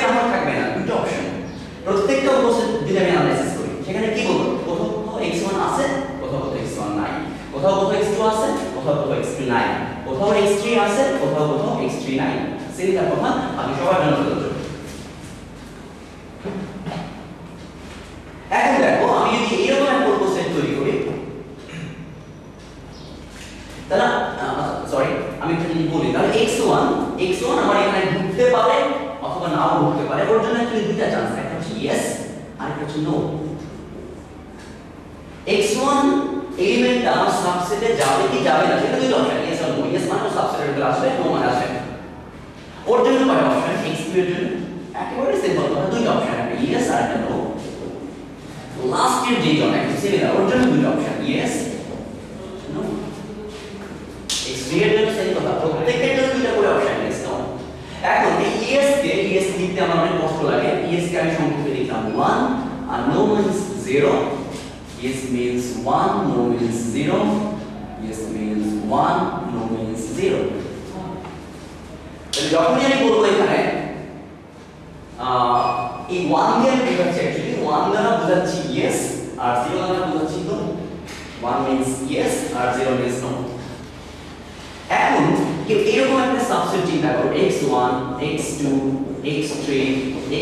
থাকবে হয় থাকবে না দুটো অপশন প্রত্যেকটা উপসেট যদি আমি অ্যানালাইসিস করি। সেখানে কি বলব? কোথাও কোথাও x1 আছে, কোথাও কোথাও x1 নাই। কোথাও কোথাও x2 আছে, কোথাও কোথাও x3 নাই। কোথাও x3 আছে, কোথাও কোথাও x3 নাই। সেটা কথা আমি সবার জন্য প্রযোজ্য এখন দেখো, আমি যদি এরকম একটা উপসেট তৈরি করি, তাহলে সরি আমি একটা বলি, তাহলে x1 x1 আমার এখানে ঢুকতে পারে অথবা নাও ঢুকতে পারে ওর জন্য actually দুইটা চান্স একটা হচ্ছে ইয়েস আর একটা হচ্ছে নো x1 এলিমেন্টটা আমার সাবসেটে যাবে কি যাবে না সেটা দুইটা অপশন ইয়েস আর নো ইয়েস মানে সাবসেটের ভিতরে আসবে নো মানে আসবে না। ওর জন্য কয়টা অপশন x2 এর জন্য একেবারে সিম্পল কথা দুইটা অপশন একটা ইয়েস আর একটা নো লাস্ট এর যেটা একটু সিমিলার ওর জন্য দুইটা অপশন ইয়েস নো এক্সপিরিয়েন্স এর সেম কথা প্রত্যেকটার জন্য দুইটা করে অপশন ইয়েস নো এখন এই ইয়েস কে ইয়েস লিখতে আমার অনেক কষ্ট লাগে। ইয়েস কে আমি সংক্ষেপে লিখলাম 1 আর no means 0 yes means 1 no means 0 yes means 1 no means 0 তাহলে যখনই আমি বলব এখানে এই 1 দিয়ে আমি বোঝাচ্ছি অ্যাকচুয়ালি 1 দ্বারা বোঝাচ্ছি ইয়েস আর 0 দ্বারা বোঝাচ্ছি নো 1 মিন্স ইয়েস আর 0 মিন্স নো এখন কেউ এরকম সাবসেট চিন্তা করো x1 x2 x3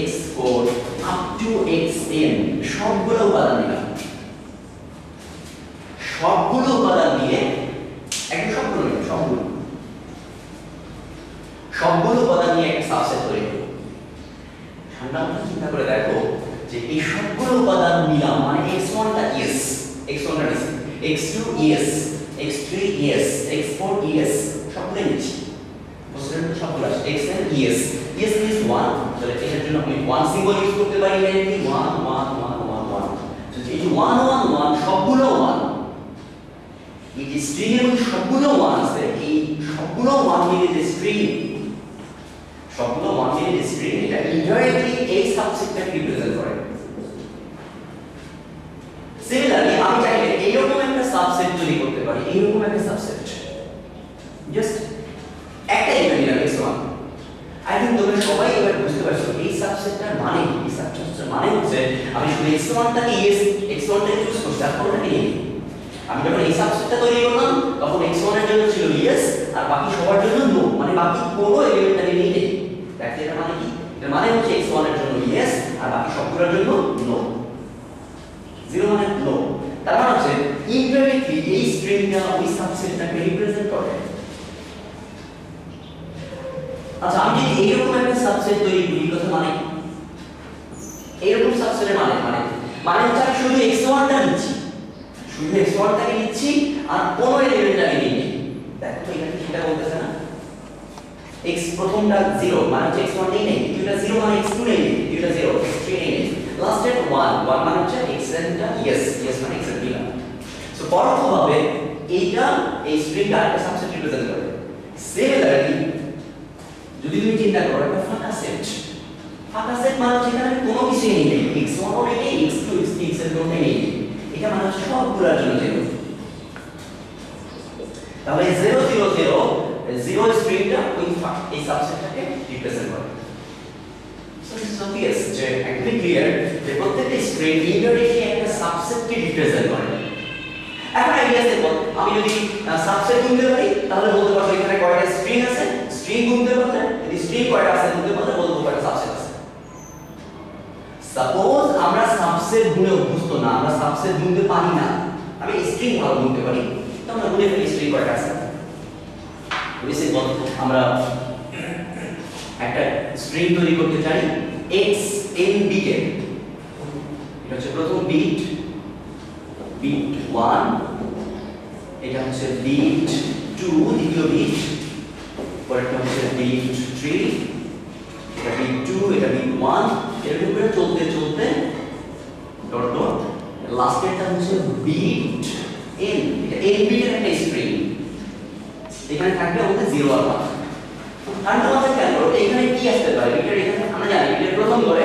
x4 up to xn. সবগুলো উপাদান দিলাম সবগুলো উপাদান দিয়ে একদম সবগুলো নয়, সবগুলো। সবগুলো উপাদান নিয়ে একটা সাবসেট তৈরি করব। মাথায় চিন্তা করে দেখো যে এই সবগুলো উপাদান মিলাম মানে x1 টা yes x1 টা yes x2 yes x3 yes x4 yes বুঝলেন তো সবগুলো আছে yes yes means 1 তাহলে এটার জন্য আমি 1 সিম্বল ইউজ করতে পারি ডাইরেক্টলি 1 1 1 1 1 তো এই যে 1 1 1 সবগুলো 1 এই যে স্ট্রিং এর সবগুলো 1 আছে এই সবগুলো 1 মিলে যে স্ট্রিং সবগুলো 1 মিলে যে স্ট্রিং এটা ইনডাইরেক্টলি এই সাবসেটটাকে রিপ্রেজেন্ট করে সিমিলারলি আমি চাইলে এইরকম একটা সাবসেট তৈরি করতে পারি এইরকম একটা সাবসেট জাস্ট একটা এলিমেন্ট নিলাম x1 সবাই এবার বুঝতে পারছ এই সাবসেটটার মানে এই সাবসেটটার মানে হচ্ছে আমি শুধু x1 টাকে yes x1 টাকে চুজ করছি আর কোনোটাকে নিই আমি যখন এই সাবসেটটা তৈরি করলাম তখন x1 এর জন্য ছিল yes আর বাকি সবার জন্য no মানে বাকি কোনো এলিমেন্টটাকে নিই নেই দেখো এটা মানে কি এর মানে হচ্ছে x1 এর জন্য yes আর বাকি সবগুলোর জন্য no. জিরো মানে নো তার মানে হচ্ছে ইনডাইরেক্টলি এই স্ট্রিংটা ওই সাবসেটটাকে রিপ্রেজেন্ট করে আচ্ছা আমি যদি এইরকম একটা সাবসেট তৈরি করি কথা মানে এইরকম সাবসেটের মানে মানে মানে হচ্ছে আমি শুধু x1 টা নিচ্ছি। শুধু x1 টাকে নিচ্ছি, আর কোনো এলিমেন্টটাকে নিই। নি। দেখো, তো এখানে সেটা বলতেছে না? x প্রথমটা 0 মানে হচ্ছে x1 নেই নেই। দ্বিতীয়টা 0 মানে x2 নেই নেই। দ্বিতীয়টা 0 x3 নেই নেই। লাস্টের 1 1 মানে হচ্ছে xn টা yes yes মানে xn দিলাম। সো পরোক্ষভাবে এইটা এই স্ট্রিংটা একটা সাবসেট রিপ্রেজেন্ট করে। সিমিলারলি যদি তুমি চিন্তা করো, একটা ফাঁকা সেট ফাঁকা সেট মানে এখানে কোনো কিছু নেই। নেই x1 ও নেই নেই x2 x3 xn কোনটা নেই। এটা মানে সবগুলোর জন্য জিরো তাহলে 0 0 0 জিরো স্ট্রিংটা ওই এই সাবসেটটাকে রিপ্রেজেন্ট করে। সো ইজ অবভিয়াস যে একদমই ক্লিয়ার যে প্রত্যেকটা স্ট্রিং ইনডাইরেক্টলি একটা সাবসেটকে রিপ্রেজেন্ট করে। এখন আইডিয়া দেখো, আমি যদি সাবসেট গুনতে পারি, তাহলে বলতে পারব এখানে কয়টা স্ট্রিং আছে স্ট্রিং গুনতে পারলে, যদি স্ট্রিং কয়টা আছে গুনতে পারলে বলব কয়টা সাবসেট আছে। সাপোজ আমরা সাবসেট গুনে অভ্যস্ত না, আমরা সাবসেট গুনতে পারি না, আমি স্ট্রিং ভালো গুনতে পারি তো আমরা গুনে ফেলি স্ট্রিং কয়টা আছে। বেশি আমরা একটা স্ট্রিং তৈরি করতে চাই, x, n বিটে এটা হচ্ছে প্রথম বিট বিট 1 এটা হচ্ছে বিট 2 দ্বিতীয় বিট পরেরটা হচ্ছে বিট 3 এটা বিট 2 এটা বিট 1 এরকম করে চলতে চলতে ডট ডট লাস্টেরটা হচ্ছে বিট n এটা n বিটের একটা স্ট্রিং এখানে থাকবে আমাদের 0 আর 1 ঠান্ডা মাথায় খেয়াল এখানে কি আসতে পারে? বিটের এখানে আমরা জানি বিটের প্রথম ধরে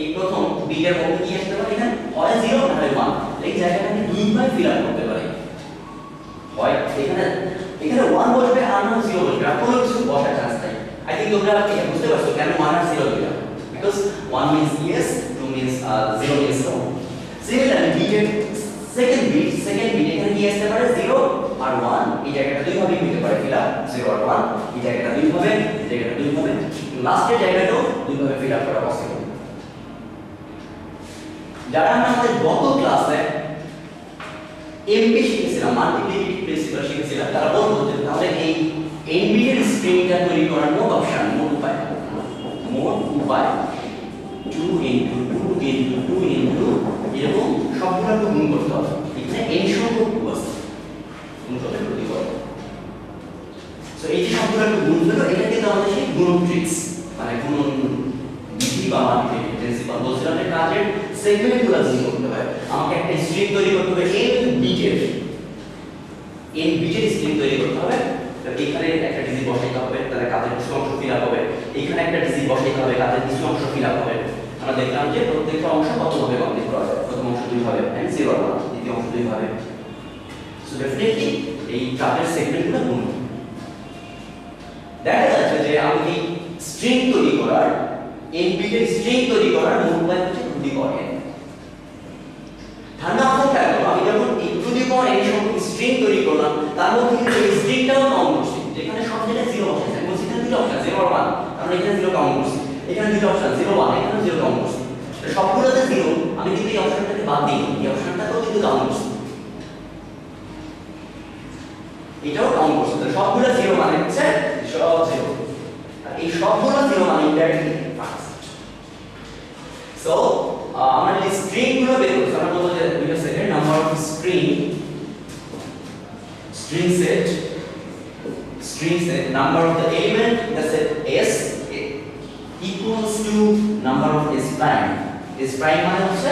এই প্রথম বিটের মধ্যে কি আসতে পারে? এখানে হয় 0 না হয় 1 এই জায়গাটাকে দুইবার ফিল আপ করতে পারে। এখানে এখানে 1 বসবে আর না 0 বসবে আর কোনো কিছু বসার চান্স নাই আই থিং তোমরা এটা বুঝতে পারছ কেন 1 আর 0 দিলাম because 1 means yes 2 means uh, 0 means no. Similarly বিটের সেকেন্ড বিট সেকেন্ড বিট এখানে কি আসতে পারে 0 আর 1 এই জায়গাটা দুই ভাবে হতে পারে ফিল আপ 0 আর 1 এই জায়গাটা দুই ভাবে এই জায়গাটা দুই ভাবে লাস্টের জায়গাটাও দুই ভাবে ফিল আপ করা পসিবল যারা আমরা আমাদের গত ক্লাসে এমপি শিখেছিলাম মাল্টিপ্লিকেটিভ প্রিন্সিপাল শিখেছিলাম তারা বলতো যে তাহলে এই এমবি এর স্ট্রিংটা তৈরি করার মোট অপশন, মোট উপায়। মোট উপায় 2 ইনটু 2 ইনটু 2 ইনটু এরকম সবগুলোকে গুণ করতে হবে। এখানে n সংখ্যক টু আছে গুণ করতে প্রতি করো সো এই যে সবগুলোকে গুণ হলো, এটা কিন্তু আমাদের সেই গুণ ট্রিক্স মানে গুণ বিধি বা মাল্টিপ্লিকেটিভ প্রিন্সিপাল বলছিলাম, যে কাজের সেগমেন্টগুলো গুণ করতে হয়। আমাকে একটা স্ট্রিং তৈরি করতে হবে n বিটের n বিটের স্ট্রিং তৈরি করতে হবে এখানে একটা ডিজিট বসাইতে হবে, তাহলে কাজের কিছু অংশ ফিল আপ হবে। এখানে একটা ডিজিট বসাইতে হবে, কাজের কিছু অংশ ফিল আপ হবে। আমরা দেখলাম যে প্রত্যেকটা অংশ কতভাবে কমপ্লিট করা যায়? প্রথম অংশ দুই ভাবে এন্ড জিরো ওয়ান দ্বিতীয় অংশ দুই ভাবে সো ডেফিনেটলি এই কাজের সেগমেন্টগুলো গুণ। দেখা যাচ্ছে যে আমি স্ট্রিং তৈরি করার বিটের স্ট্রিং তৈরি করার মূল উপায় হচ্ছে টু n ঠান্ডা মাথায় থাকল আমি যখন এই স্ট্রিং তৈরি করলাম, তার মধ্যে কিন্তু এই স্ট্রিংটাও কাউন্ট করছি, যেখানে সব জায়গায় জিরো আছে। বলছি এখানে দুটো অপশন জিরো ওয়ান কারণ এখানে জিরো কাউন্ট করছি। এখানে দুটো অপশন জিরো ওয়ান এখানে জিরো কাউন্ট করছি। সবগুলোতে জিরো আমি কিন্তু এই অপশনটাকে বাদ দিই এই অপশনটাকেও কিন্তু কাউন্ট করছি। এটাও কাউন্ট করছি। তো সবগুলো জিরো মানে হচ্ছে সব জিরো আর এই সবগুলো জিরো মানে ইনডাইরেক্টলি ফার্স্ট সো আমরা যে স্ট্রিংগুলো বের করছি, আমরা বলব যে দুইটা সেটের number of string string set string set, number of the element in the set s, equals to number of s prime. S prime মানে হচ্ছে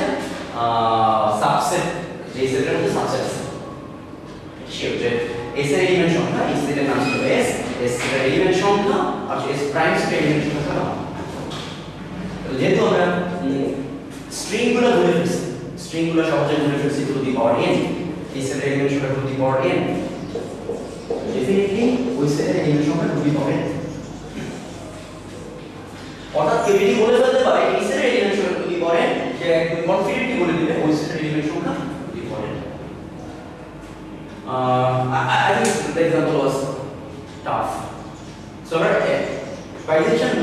সাবসেট যে সেটের মধ্যে সাবসেট আছে শিওর যে s এর এলিমেন্ট সংখ্যা এই সেটের নাম ছিল s s এর এলিমেন্ট সংখ্যা আর s প্রাইম সেটের এলিমেন্ট সংখ্যা সমান যেহেতু আমরা স্ট্রিংগুলো ধরে ফেলছি স্ট্রিংগুলো সহজে ধরে ফেলছি টু দি পাওয়ার n এই সেটের এলিমেন্ট সংখ্যা to the power n definitely ওই সেটের দি অর্থাৎ কেউ যদি বলে ফেলতে পারে, এই সেটের এলিমেন্ট সংখ্যা সে একদম কনফিডেন্টলি বলে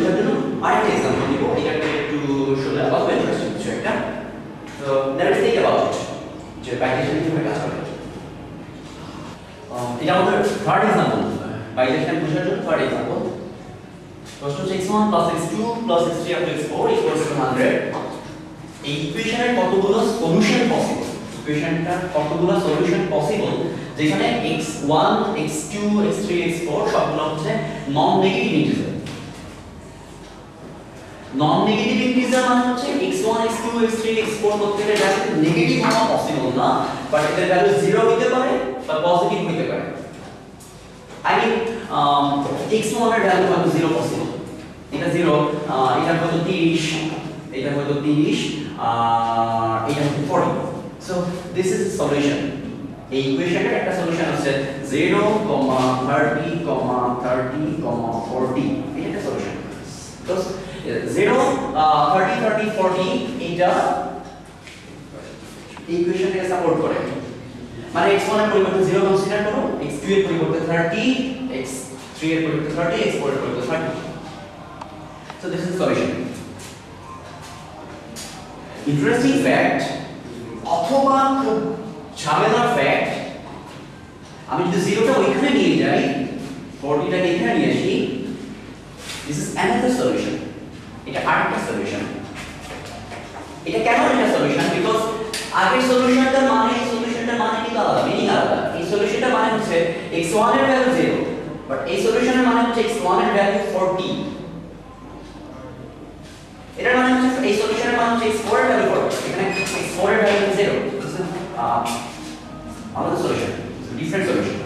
ওই জন্য আরেকটা এক্সাম্পল নিব এটাকে একটু শুনলে অল্প ইন্টারেস্টিং কিছু একটা তো লেটস থিংক অ্যাবাউট ইট যে বাইজেশন কীভাবে কাজ করে এটা আমাদের থার্ড এক্সাম্পল বাইজেশন বোঝার জন্য থার্ড এক্সাম্পল প্রশ্ন হচ্ছে x1 x2 x3 x4 100 এই ইকুয়েশনের কতগুলো সলিউশন পসিবল ইকুয়েশনটার কতগুলো সলিউশন পসিবল যেখানে x1 x2 x3 x4 সবগুলো হচ্ছে non negative integer non negative integer মানে হচ্ছে x1 x2 x3 x4 প্রত্যেকটা নেগেটিভ হওয়া পসিবল না বাট এদের ভ্যালু 0 হতে পারে বা পজিটিভ হতে পারে। আই মিন x1 এর ভ্যালু হয়তো 0 পসিবল এটা 0 এটা হয়তো 30 এটা হয়তো 30 আর এটা হয়তো 40 সো দিস ইজ সলিউশন এই ইকুয়েশনের একটা সলিউশন আছে 0, 30, 30, 40 এটা একটা সলিউশন তো 0 30 30 40 এটা ইকুয়েশনকে সাপোর্ট করে। মানে x1 এর পরিবর্তে 0 কনসিডার করো x2 এর পরিবর্তে 30 x3 এর পরিবর্তে 30 x4 এর পরিবর্তে 30 so, this is the solution. Interesting fact অথবা খুব ঝামেলার ফ্যাক্ট আমি যদি জিরোটা ওইখানে নিয়ে যাই 40টাকে এখানে নিয়ে আসি দিস ইজ অ্যানাদার সলিউশন এটা আরেকটা সলিউশন এটা কেন এটা সলিউশন বিকজ আগের সলিউশনটার মানে এই সলিউশনটার মানে কিন্তু আলাদা মিনিং আলাদা এই সলিউশনটার মানে হচ্ছে x1 এর ভ্যালু 0 বাট এই সলিউশনের মানে হচ্ছে x1 এর ভ্যালু 40 এটার মানে হচ্ছে এই সলিউশনের মানে হচ্ছে x4 এর ভ্যালু 40 এখানে x4 এর ভ্যালু 0 আলাদা সলিউশন ডিফারেন্ট সলিউশন